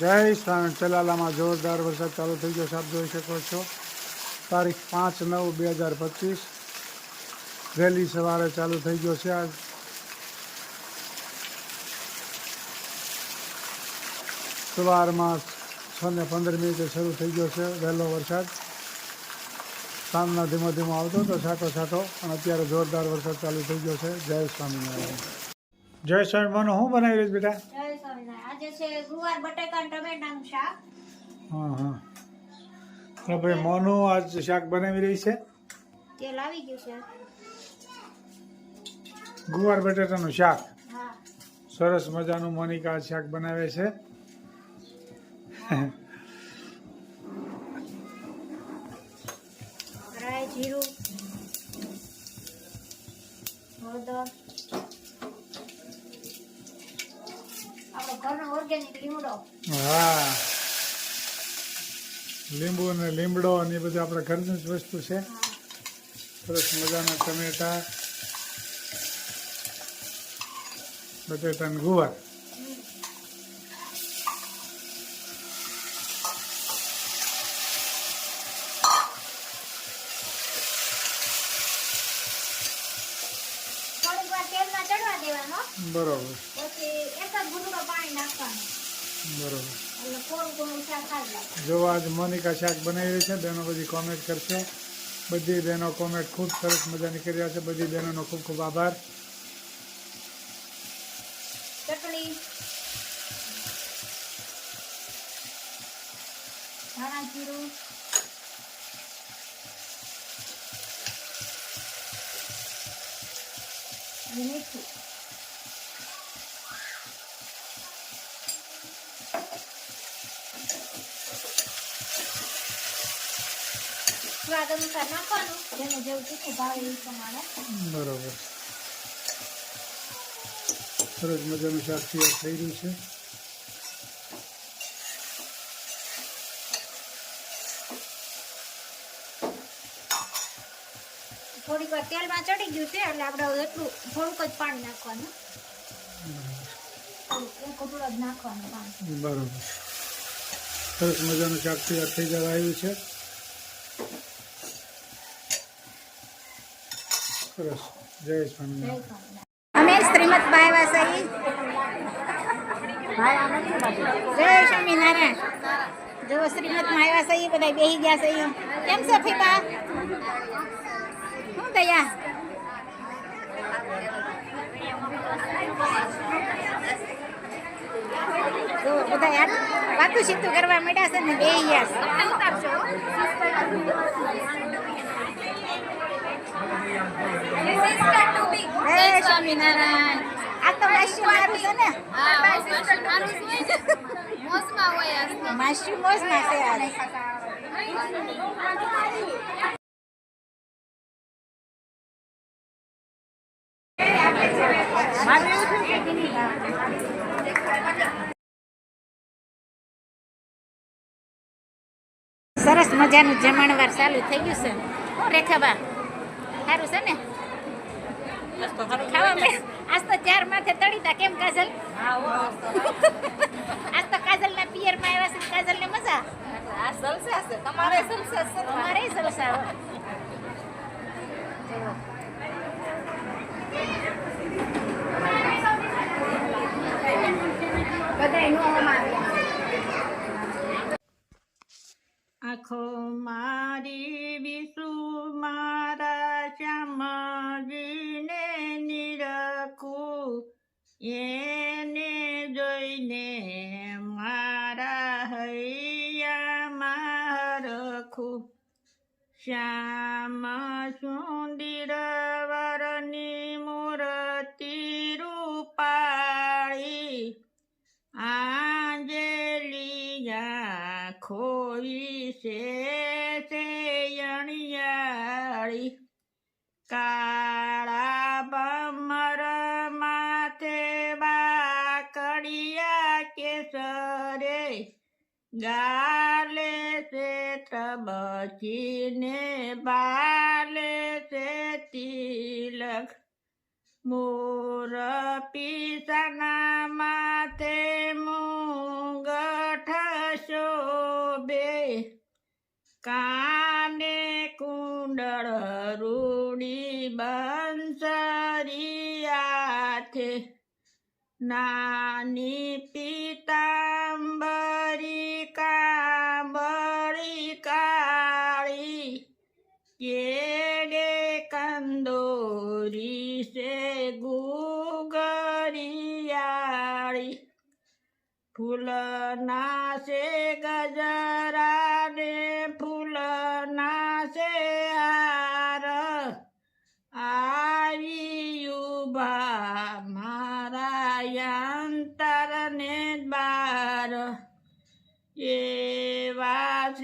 જય સ્વામી ચલાલામાં જોરદાર વરસાદ ચાલુ થઈ ગયો સાહેબ જોઈ શકો છો. તારીખ પાંચ નવ બે હજાર પચીસ. વહેલી સવારે ચાલુ થઈ ગયો છે. આજ સવારમાં છ ને પંદર મિનિટે શરૂ થઈ ગયો છે વહેલો વરસાદ. સાંજના ધીમો ધીમો આવતો હતો સાટો સાટો અને અત્યારે જોરદાર વરસાદ ચાલુ થઈ ગયો છે. જય સ્વામિનારાયણ. જય સ્વામી મનો હું બનાવી રહીશ બેટા. આજે છે ગુવાર બટેકા ટમેટાનું શાક. હા હા. ભાઈ મોનુ આજ શાક બનાવી રહી છે? તેલ આવી ગયું છે. ગુવાર બટેટાનું શાક. સરસ મજાનું મોનિકા શાક બનાવે છે રાઈ જીરું હળદર આપણો ઘરનો ઓર્ગેનિક લીમડો હા લીંબુ અને લીમડો અને એ બધું આપણા ઘરની જ વસ્તુ છે. સરસ મજાના ટમેટા બટેટા અને ગુવાર બરોબર. બરોબર. એટલે થોડું ઘણું શાક ખાઈ જાય જો આજ મોનિકા શાક બનાવી રહી છે બહેનો બધી કોમેન્ટ કરશે. બધી બહેનો કોમેન્ટ ખૂબ સરસ મજાની કરી રહ્યા છે. બધી બહેનોનો ખૂબ ખૂબ આભાર. ચટણી ધાણા જીરું. અને મીઠું. બરોબર. સરસ મજાનું શાક તૈયાર થઈ રહ્યું છે. થોડીક વાર તેલમાં ચડી ગયું છે એટલે આપણે એટલું થોડુંક જ પાણી નાખવાનું. થોડુંક જ નાખવાનું પાણી. બરોબર. સરસ મજાનું શાક તૈયાર થઈ જવા આવ્યું છે. સરસ. જય સ્વામી. અમે શ્રીમદ ભાઈવાસાઈ જય સ્વામિનારાયણ. જો શ્રીમદ ભાઈવાસાઈ બધા બેહી ગયા છે કેમ છે ફીબા શું થયા જો બધા યાર વાતું સીતું કરવા માંડ્યા છે ને, બે ગયા સ્વામિનારાયણ. આ તો માસી મારું છે ને. માસી મોજમાં છે આજ સરસ મજાનું જમણવાર ચાલુ થઈ ગયું છે. રેખાબા સારું છે ને? ખાવા આજ તો ચાર માથે તળીતા. કેમ કાજલ? આજ તો કાજલ ના પિયરમાં આવ્યા છે કાજલ ને મજા? તમારે જલસા હો. જુઓ. બધાય આખો મારી વિશુ મારા શ્યામજીને નિરખું એને જોઈને મારા હૈયામાં રખું શ્યામ સુંદર ખોઈ છે તે અણિયાળી કાળા બમર માથે બાકડિયા કેસરે ગાલે છે તબચીને બાલે છે તિલક. મોર પીસના શોભે કાને કુંડળ રૂડી બંસરિયાથે નાની પિતાંબરી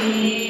You.